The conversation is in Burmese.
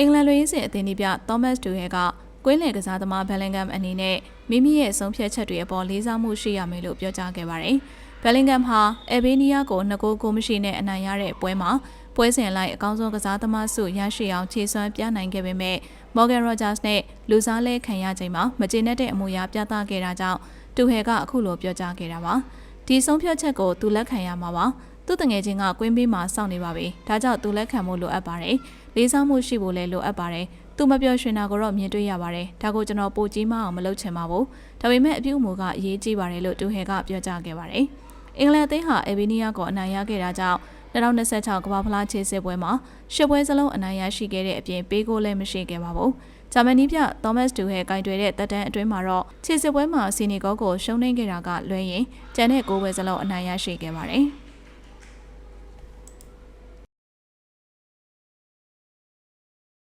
အင်္ဂလန်လူရင်းစင်အသင်းဒီပြသောမတ်တူဟဲကကွင်းလယ်ကစားသမားဘယ်လင်ဂမ်အနေနဲ့မိမိရဲ့ဆုံးဖြတ်ချက်တွေအပေါ်လေးစားမှုရှိရမယ်လို့ပြောကြားခဲ့ပါတယ်။ဘယ်လင်ဂမ်ဟာအယ်ဘေးနီးယားကိုနှစ်ကိုးကိုမရှိနဲ့အနိုင်ရတဲ့ပွဲမှာပွဲစဉ်လိုက်အကောင်းဆုံးကစားသမားစုရရှိအောင်ခြေစွမ်းပြနိုင်ခဲ့ပေမဲ့ Morgan Rogers နဲ့လူစားလဲခံရချိန်မှာမကျေနပ်တဲ့အမူအရာပြသခဲ့တာကြောင့်တူဟဲကအခုလိုပြောကြားခဲ့တာပါ။ဒီဆုံးဖြတ်ချက်ကိုသူလက်ခံရမှာပါ။ သူ့တငယ်ချင်းကကွင်းပေးမှာစောင့်နေပါပြီ။ဒါကြောင့်သူလက်ခံမှုလိုအပ်ပါတယ်။လေးစားမှုရှိဖို့လည်းလိုအပ်ပါတယ်။သူမပြောရှင်တာကိုတော့မြင်တွေ့ရပါတယ်။ဒါကိုကျွန်တော်ပိုကြီးမအောင်မလုပ်ချင်ပါဘူး။ဒါပေမဲ့အပြုအမူကအရေးကြီးပါတယ်လို့တူဟဲကပြောကြားခဲ့ပါတယ်။အင်္ဂလန်အသင်းဟာအေဗီနီးယားကိုအနိုင်ရခဲ့တာကြောင့်2026ကမ္ဘာဖလားခြေစစ်ပွဲမှာရှစ်ပွဲစလုံးအနိုင်ရရှိခဲ့တဲ့အပြင်ပေးကိုလည်းမရှိခဲ့ပါဘူး။ဂျာမနီပြသောမတ်တူဟဲကင်တွယ်တဲ့တက်တန်းအတွင်းမှာတော့ခြေစစ်ပွဲမှာစီနီဂေါကိုရှုံးနိမ့်ခဲ့တာကလွဲရင်ကျန်တဲ့၉ပွဲစလုံးအနိုင်ရရှိခဲ့ပါတယ်။